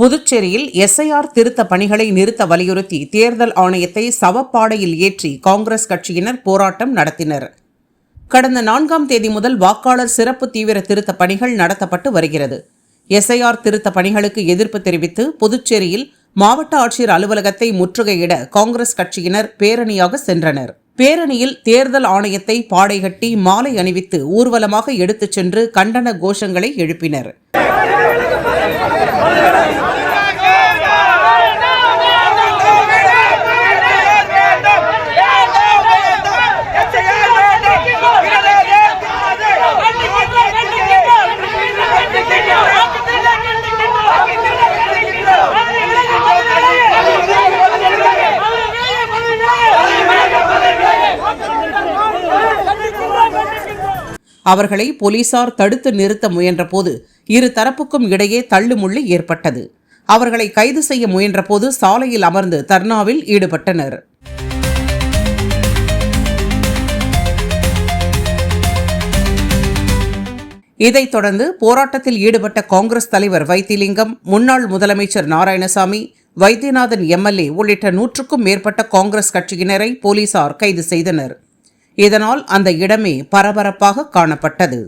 புதுச்சேரியில் எஸ்ஐஆர் திருத்த பணிகளை நிறுத்த வலியுறுத்தி தேர்தல் ஆணையத்தை சவப்பாடையில் ஏற்றி காங்கிரஸ் கட்சியினர் போராட்டம் நடத்தினர். கடந்த நான்காம் தேதி முதல் வாக்காளர் சிறப்பு தீவிர திருத்த பணிகள் நடத்தப்பட்டு வருகிறது. எஸ்ஐஆர் திருத்த பணிகளுக்கு எதிர்ப்பு தெரிவித்து புதுச்சேரியில் மாவட்ட ஆட்சியர் அலுவலகத்தை முற்றுகையிட காங்கிரஸ் கட்சியினர் பேரணியாக சென்றனர். பேரணியில் தேர்தல் ஆணையத்தை பாடைகட்டி மாலை அணிவித்து ஊர்வலமாக எடுத்துச் சென்று கண்டன கோஷங்களை எழுப்பினர். அவர்களை போலீசார் தடுத்து நிறுத்த முயன்றபோது இரு தரப்புக்கும் இடையே தள்ளுமுள்ளு ஏற்பட்டது. அவர்களை கைது செய்ய முயன்றபோது சாலையில் அமர்ந்து தர்ணாவில் ஈடுபட்டனர். இதைத் தொடர்ந்து போராட்டத்தில் ஈடுபட்ட காங்கிரஸ் தலைவர் வைத்திலிங்கம் முன்னாள் முதலமைச்சர் நாராயணசாமி வைத்தியநாதன் எம்எல்ஏ உள்ளிட்ட நூற்றுக்கும் மேற்பட்ட காங்கிரஸ் கட்சியினரை போலீசார் கைது செய்தனர். இதனால் அந்த இடமே பரபரப்பாக காணப்பட்டது.